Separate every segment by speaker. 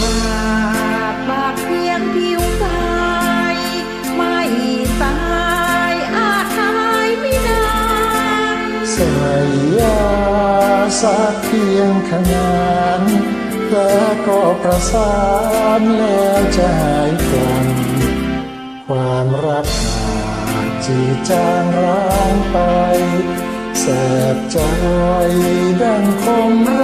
Speaker 1: ปากบาดเพียงผิวกายไม่ตายอาจหายไม่นานใส่ยาสักเพียงขนาน
Speaker 2: แล้วก็ประสานแล้วจะหายกันความรักหากจีจางร้างไป
Speaker 1: แสบใจดังคมร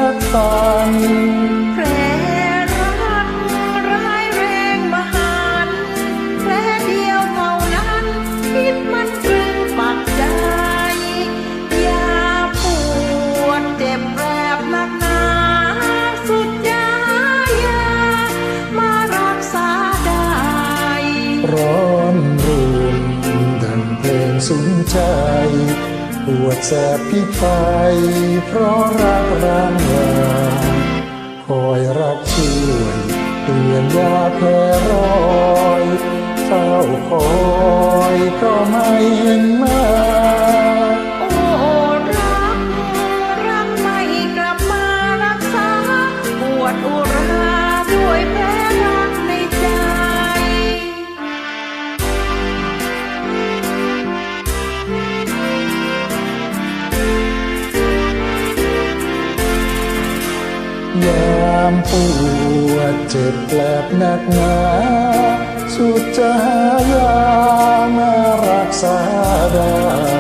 Speaker 1: ใจ ปวดแสบพิษไฟเพราะรักร้างวาคอยรักช่วยเปลี่ยนยาแพ้รอยเฝ้าคอยก็ไม่เห็น
Speaker 2: ยา
Speaker 1: มปวดเจ็บแปลบหนักหนาสุดจะหายามารักษาได้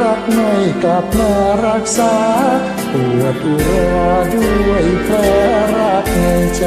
Speaker 1: รักไม่กลับมารักษาปวดอุราด้วยแผลรักในใจ